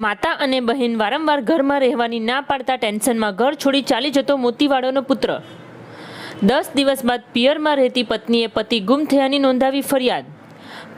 માતા અને બહેન વારંવાર ઘરમાં રહેવાની ના પાડતા ટેન્શનમાં ઘર છોડી ચાલી જતો મોતીવાળોનો પુત્ર. દસ દિવસ બાદ પિયરમાં રહેતી પત્નીએ પતિ ગુમ થયાની નોંધાવી ફરિયાદ.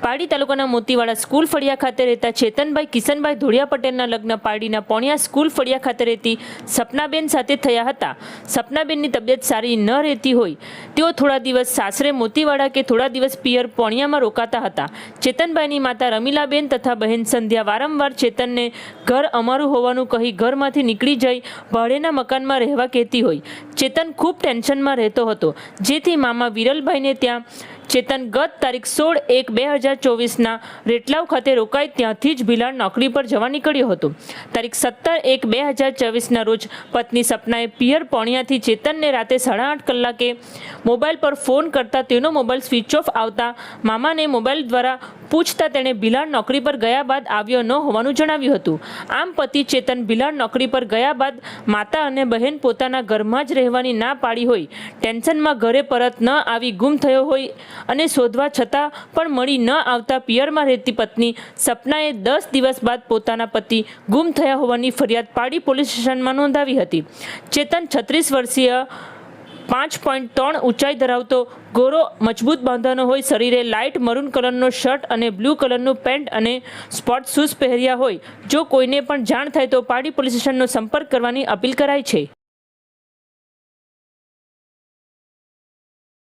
પાડી તાલુકાના મોતીવાડા સ્કૂલ ફળિયા ખાતે રહેતા ચેતનભાઈ, કિશનભાઈ ધોળિયા પટેલના લગ્ન પાડીના પોણિયા સ્કૂલ ફળિયા ખાતે રહેતી સપનાબેન સાથે થયા હતા. સપનાબેનની તબિયત સારી ન રહેતી હોય, તેઓ થોડા દિવસ સાસરે મોતીવાડા કે થોડા દિવસ પિયર પોણિયામાં રોકાતા હતા. ચેતનભાઈની માતા રમીલાબેન તથા બહેન સંધ્યા વારંવાર ચેતનને, ઘર અમારું હોવાનું કહી ઘરમાંથી નીકળી જઈ, ભાડેના મકાનમાં રહેવા કહેતી હોય. ચેતન ખૂબ ટેન્શનમાં રહેતો હતો. જેથી મામા વિરલભાઈને ત્યાં ચેતન ગત તારીખ સોળ એક બે હજાર ચોવીસના રેટલાવ ખાતે રોકાઈ ત્યાંથી જ ભિલાડ નોકરી પર જવા નીકળ્યો હતો. તારીખ સત્તર એક બે હજાર ચોવીસના રોજ પત્ની સપનાએ પિયર પોણિયાથી ચેતનને રાતે સાડા આઠ કલાકે મોબાઈલ પર ફોન કરતા તેનો મોબાઈલ સ્વિચ ઓફ આવતા મામાને મોબાઈલ દ્વારા પૂછતા તેણે ભિલાડ નોકરી પર ગયા બાદ આવ્યો ન હોવાનું જણાવ્યું હતું. આમ પતિ ચેતન ભિલાડ નોકરી પર ગયા બાદ માતા અને બહેન પોતાના ઘરમાં જ રહેવાની ના પાડી હોય. ટેન્શનમાં ઘરે પરત ન આવી, ગુમ થયો હોય અને શોધવા છતાં પણ મળી ન આવતા પિયરમાં રહેતી પત્ની સપનાએ દસ દિવસ બાદ પોતાના પતિ ગુમ થયા હોવાની ફરિયાદ પાડી પોલીસ સ્ટેશનમાં નોંધાવી હતી. ચેતન છત્રીસ વર્ષીય પાંચ પોઈન્ટ ત્રણ ઊંચાઈ ધરાવતો, ગોરો મજબૂત બાંધાનો હોય, શરીરે લાઇટ મરૂન કલરનો શર્ટ અને બ્લુ કલરનું પેન્ટ અને સ્પોર્ટ શૂઝ પહેર્યા હોય. જો કોઈને પણ જાણ થાય તો પાડી પોલીસ સ્ટેશનનો સંપર્ક કરવાની અપીલ કરાઈ છે.